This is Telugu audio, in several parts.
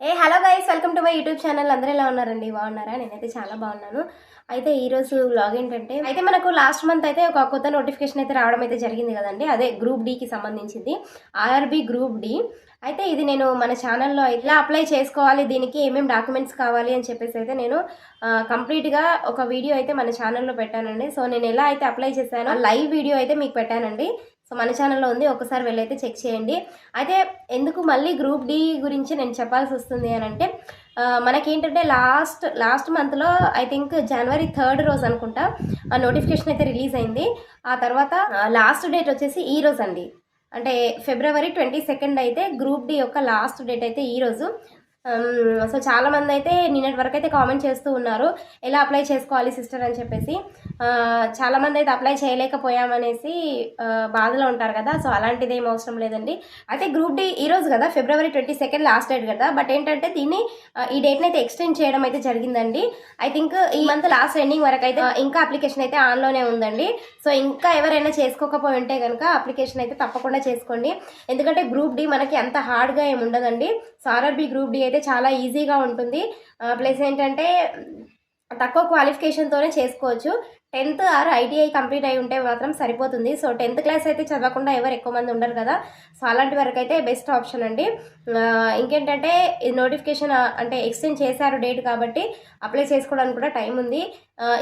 Hey hello guys welcome to my YouTube channel అందరూ ఎలా ఉన్నారండి? బాగున్నారా? నేనైతే చాలా బాగున్నాను. అయితే ఈరోజు బ్లాగ్ ఏంటంటే అయితే మనకు లాస్ట్ మంత్ అయితే ఒక కొత్త నోటిఫికేషన్ అయితే రావడం అయితే జరిగింది కదండి. అదే గ్రూప్ డికి సంబంధించింది. ఆర్ఆర్బి గ్రూప్ డి అయితే ఇది నేను మన ఛానల్లో ఎలా అప్లై చేసుకోవాలి. దీనికి ఏమేమి డాక్యుమెంట్స్ కావాలి అని చెప్పేసి అయితే నేను కంప్లీట్గా ఒక వీడియో అయితే మన ఛానల్లో పెట్టానండి. సో నేను ఎలా అయితే అప్లై చేశానో లైవ్ వీడియో అయితే మీకు పెట్టానండి. సో మన ఛానల్లో ఉంది ఒకసారి వెళ్ళైతే చెక్ చేయండి. అయితే ఎందుకు మళ్ళీ గ్రూప్ డి గురించి నేను చెప్పాల్సి వస్తుంది అని అంటే మనకేంటంటే లాస్ట్ లాస్ట్ మంత్లో ఐ థింక్ జనవరి థర్డ్ రోజు అనుకుంటా ఆ నోటిఫికేషన్ అయితే రిలీజ్ అయింది. ఆ తర్వాత లాస్ట్ డేట్ వచ్చేసి ఈ రోజు అండి. అంటే ఫిబ్రవరి ట్వంటీ సెకండ్ అయితే గ్రూప్ డి యొక్క లాస్ట్ డేట్ అయితే ఈ రోజు. Um, సో చాలా మంది అయితే నిన్నటి వరకు అయితే కామెంట్ చేస్తూ ఉన్నారు. ఎలా అప్లై చేసుకోవాలి సిస్టర్ అని చెప్పేసి. Uh, చాలామంది అయితే అప్లై చేయలేకపోయామనేసి uh, బాధలో ఉంటారు కదా. సో అలాంటిది ఏం అవసరం లేదండి. అయితే గ్రూప్ డి ఈరోజు కదా February twenty second last date కదా. బట్ ఏంటంటే దీన్ని uh, ఈ డేట్ని అయితే ఎక్స్టెండ్ చేయడం అయితే జరిగిందండి. ఐ థింక్ ఈ మంత్ లాస్ట్ ఎండింగ్ వరకు అయితే ఇంకా అప్లికేషన్ అయితే ఆన్లోనే ఉందండి. సో ఇంకా ఎవరైనా చేసుకోకపోయి ఉంటే కనుక అప్లికేషన్ అయితే తప్పకుండా చేసుకోండి. ఎందుకంటే గ్రూప్ డి మనకి అంత హార్డ్గా ఏమి ఉండదండి. సో ఆర్ఆర్బి గ్రూప్ డి అయితే చాలా ఈజీగా ఉంటుంది. ప్లస్ ఏంటంటే తక్కువ క్వాలిఫికేషన్తోనే చేసుకోవచ్చు. టెన్త్ ఆర్ ఐటీఐ కంప్లీట్ అయి ఉంటే మాత్రం సరిపోతుంది. సో టెన్త్ క్లాస్ అయితే చదవకుండా ఎవరు ఎక్కువ మంది ఉండరు కదా. సో అలాంటి వరకు అయితే బెస్ట్ ఆప్షన్ అండి. ఇంకేంటంటే నోటిఫికేషన్ అంటే ఎక్స్టెండ్ చేశారు డేట్ కాబట్టి అప్లై చేసుకోవడానికి కూడా టైం ఉంది.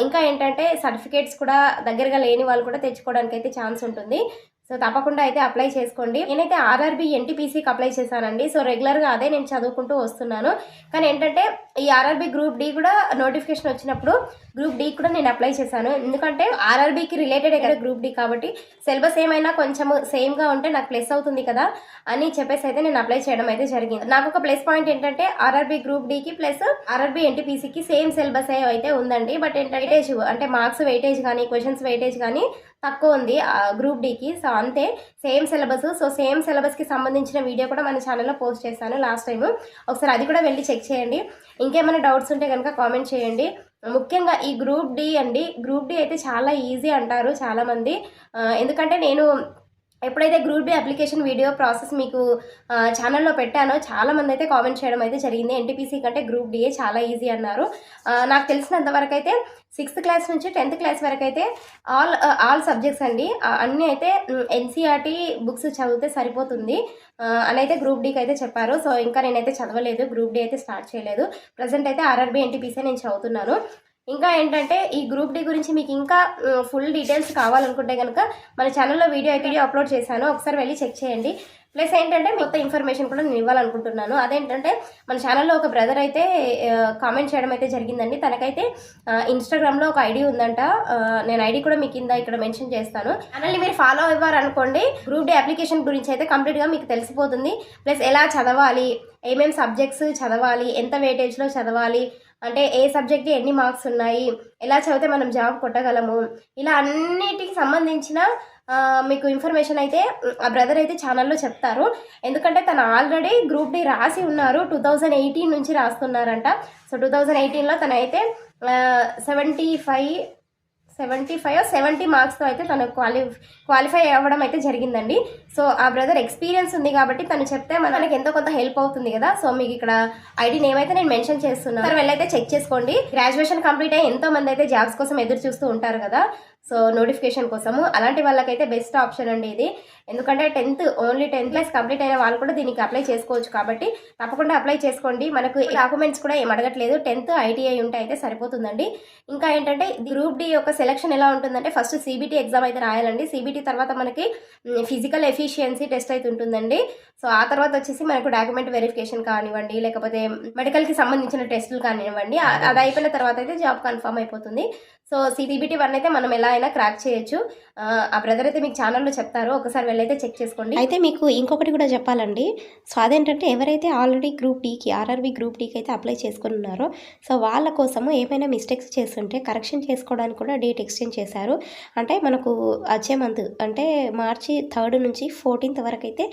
ఇంకా ఏంటంటే సర్టిఫికేట్స్ కూడా దగ్గరగా లేని వాళ్ళు కూడా తెచ్చుకోవడానికి అయితే ఛాన్స్ ఉంటుంది. సో తప్పకుండా అయితే అప్లై చేసుకోండి. నేనైతే ఆర్ఆర్బి ఎన్టీపీసీకి అప్లై చేశానండి. సో రెగ్యులర్గా అదే నేను చదువుకుంటూ వస్తున్నాను. కానీ ఏంటంటే ఈ ఆర్ఆర్బి గ్రూప్ డి కూడా నోటిఫికేషన్ వచ్చినప్పుడు గ్రూప్ డి కూడా నేను అప్లై చేశాను. ఎందుకంటే ఆర్ఆర్బికి రిలేటెడ్ కదా గ్రూప్ డి కాబట్టి సిలబస్ ఏమైనా కొంచెం సేమ్గా ఉంటే నాకు ప్లస్ అవుతుంది కదా అని చెప్పేసి అయితే నేను అప్లై చేయడం అయితే జరిగింది. నాకు ఒక ప్లస్ పాయింట్ ఏంటంటే ఆర్ఆర్బి గ్రూప్ డికి ప్లస్ ఆర్ఆర్బి ఎన్టీపీసీకి సేమ్ సిలబస్ అయితే ఉందండి. బట్ ఏంటంటే వెయిటేజ్ అంటే మార్క్స్ వెయిటేజ్ కానీ క్వశ్చన్స్ వెయిటేజ్ కానీ తక్కువ ఉంది. గ్రూప్ డికి సో అంతే. సేమ్ సిలబస్ సో సేమ్ సిలబస్కి సంబంధించిన వీడియో కూడా మన ఛానల్లో పోస్ట్ చేశాను లాస్ట్ టైం ఒకసారి అది కూడా వెళ్ళి చెక్ చేయండి. ఇంకేమైనా డౌట్స్ ఉంటే కనుక కామెంట్ చేయండి. ముఖ్యంగా ఈ గ్రూప్ డి అండి. గ్రూప్ డి అయితే చాలా ఈజీ అంటారు చాలామంది. ఎందుకంటే నేను ఎప్పుడైతే group B application video process మీకు ఛానల్లో పెట్టానో చాలా మంది అయితే కామెంట్ చేయడం అయితే జరిగింది. ఎన్టీపీసీ కంటే గ్రూప్ డిఏ చాలా ఈజీ అన్నారు. నాకు తెలిసినంత వరకు అయితే సిక్స్త్ క్లాస్ నుంచి టెన్త్ క్లాస్ వరకు అయితే ఆల్ ఆల్ సబ్జెక్ట్స్ అండి. అన్నీ అయితే ఎన్సీఆర్టీ బుక్స్ చదివితే సరిపోతుంది. అని అయితే గ్రూప్ డీకి అయితే చెప్పారు. సో ఇంకా నేనైతే చదవలేదు. గ్రూప్ డి అయితే స్టార్ట్ చేయలేదు. ప్రజెంట్ అయితే ఆర్ఆర్బీ ఎన్టీపీసీ నేను చదువుతున్నాను. ఇంకా ఏంటంటే ఈ గ్రూప్ డి గురించి మీకు ఇంకా ఫుల్ డీటెయిల్స్ కావాలనుకుంటే కనుక మన ఛానల్లో వీడియో అయితే అప్లోడ్ చేశాను. ఒకసారి వెళ్ళి చెక్ చేయండి. ప్లస్ ఏంటంటే మొత్తం ఇన్ఫర్మేషన్ కూడా నేను ఇవ్వాలనుకుంటున్నాను. అదేంటంటే మన ఛానల్లో ఒక బ్రదర్ అయితే కామెంట్ చేయడం అయితే జరిగిందండి. తనకైతే ఇన్స్టాగ్రామ్లో ఒక ఐడి ఉందంట. నేను ఐడి కూడా మీ కింద ఇక్కడ మెన్షన్ చేస్తాను. ఛానల్ని మీరు ఫాలో అవ్వారనుకోండి గ్రూప్ డే అప్లికేషన్ గురించి అయితే కంప్లీట్గా మీకు తెలిసిపోతుంది. ప్లస్ ఎలా చదవాలి ఏమేమి సబ్జెక్ట్స్ చదవాలి ఎంత వెయిటేజ్లో చదవాలి అంటే ఏ సబ్జెక్ట్ ఎన్ని మార్క్స్ ఉన్నాయి ఎలా చదివితే మనం జాబ్ కొట్టగలము ఇలా అన్నిటికి సంబంధించిన మీకు ఇన్ఫర్మేషన్ అయితే ఆ బ్రదర్ అయితే ఛానల్లో చెప్తారు. ఎందుకంటే తను ఆల్రెడీ గ్రూప్ డి రాసి ఉన్నారు టూ థౌజండ్ ఎయిటీన్ నుంచి రాస్తున్నారంట. సో టూ థౌజండ్ ఎయిటీన్లో తను అయితే seventy five seventy five seventy మార్క్స్తో అయితే తను క్వాలి క్వాలిఫై అవ్వడం అయితే జరిగిందండి. సో ఆ బ్రదర్ ఎక్స్పీరియన్స్ ఉంది కాబట్టి తను చెప్తే మనకి ఎంతో కొంత హెల్ప్ అవుతుంది కదా. సో మీకు ఇక్కడ ఐడి నేమ్ అయితే నేను మెన్షన్ చేస్తున్నాను. సరే వెళ్ళైతే చెక్ చేసుకోండి. గ్రాడ్యుయేషన్ కంప్లీట్ అయ్యి ఎంతో మంది అయితే జాబ్స్ కోసం ఎదురు చూస్తూ ఉంటారు కదా. సో నోటిఫికేషన్ కోసము. అలాంటి వాళ్ళకైతే బెస్ట్ ఆప్షన్ అండి ఇది. ఎందుకంటే tenth only tenth class complete అయిన వాళ్ళు కూడా దీనికి అప్లై చేసుకోవచ్చు కాబట్టి తప్పకుండా అప్లై చేసుకోండి. మనకు డాక్యుమెంట్స్ కూడా ఏం అడగట్లేదు. టెన్త్ ఐటీఐ ఉంటే అయితే సరిపోతుందండి. ఇంకా ఏంటంటే గ్రూప్ డి యొక్క సెలక్షన్ ఎలా ఉంటుందంటే ఫస్ట్ సిబిటీ ఎగ్జామ్ అయితే రాయాలండి. సిబిటీ తర్వాత మనకి ఫిజికల్ ఎఫిషియన్సీ టెస్ట్ అయితే ఉంటుందండి. సో ఆ తర్వాత వచ్చేసి మనకు డాక్యుమెంట్ వెరిఫికేషన్ కానివ్వండి లేకపోతే మెడికల్కి సంబంధించిన టెస్టులు కానివ్వండి అది అయిపోయిన తర్వాత అయితే జాబ్ కన్ఫర్మ్ అయిపోతుంది. సో సిబిటీ వన్ అయితే మనం ఎలా ఇలా క్రాక్ చేయొచ్చు. ఆ, బ్రదర్ అయితే మీకు ఛానల్లో చెప్తారు. ఒకసారి వెళ్ళైతే చెక్ చేసుకోండి. అయితే మీకు ఇంకొకటి కూడా చెప్పాలండి. సో అదేంటంటే ఎవరైతే ఆల్రెడీ గ్రూప్ డీకి ఆర్ఆర్బి గ్రూప్ డీకి అయితే అప్లై చేసుకుని ఉన్నారో సో వాళ్ళ కోసము ఏమైనా మిస్టేక్స్ చేస్తుంటే కరెక్షన్ చేసుకోవడానికి కూడా డేట్ ఎక్స్చేంజ్ చేశారు. అంటే మనకు వచ్చే మంత్ అంటే మార్చి థర్డ్ నుంచి ఫోర్టీన్త్ వరకు అయితే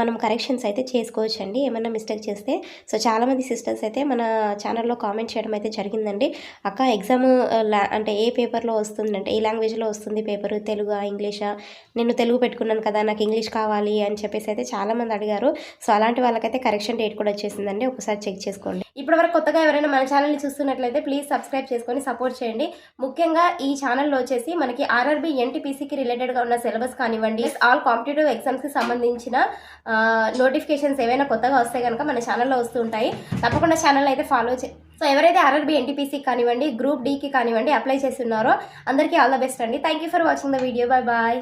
మనం కరెక్షన్స్ అయితే చేసుకోవచ్చు అండి ఏమైనా మిస్టేక్ చేస్తే. సో చాలామంది సిస్టర్స్ అయితే మన ఛానల్లో కామెంట్ చేయడం అయితే జరిగిందండి. అక్క ఎగ్జామ్ అంటే ఏ పేపర్లో వస్తుంది అంటే ఏ లాంగ్వేజ్లో వస్తుంది పేపర్ తెలుగా ఇంగ్లీషా నేను తెలుగు పెట్టుకున్నాను కదా నాకు ఇంగ్లీష్ కావాలి అని చెప్పేసి అయితే చాలామంది అడిగారు. సో అలాంటి వాళ్ళకైతే కరెక్షన్ డేట్ కూడా వచ్చేసిందండి. ఒకసారి చెక్ చేసుకోండి. ఇప్పటి వరకు కొత్తగా ఎవరైనా మన ఛానల్ని చూస్తున్నట్లయితే ప్లీజ్ సబ్స్క్రైబ్ చేసుకొని సపోర్ట్ చేయండి. ముఖ్యంగా ఈ ఛానల్లో వచ్చేసి మనకి ఆర్ఆర్బి ఎన్టీపీసీకి రిలేటెడ్గా ఉన్న సిలబస్ కానివ్వండి ఆల్ కాంపిటేటివ్ ఎగ్జామ్స్కి సంబంధించిన నోటిఫికేషన్స్ ఏవైనా కొత్తగా వస్తే కనుక మన ఛానల్లో వస్తూ ఉంటాయి. తప్పకుండా ఛానల్ అయితే ఫాలో చే సో ఎవరైతే ఆర్ఆర్బి ఎన్టీపీసీకి కానివ్వండి గ్రూప్ డీకి కానివ్వండి అప్లై చేస్తున్నారో అందరికీ ఆల్ ద బెస్ట్ అండి. Thank you for watching the video bye bye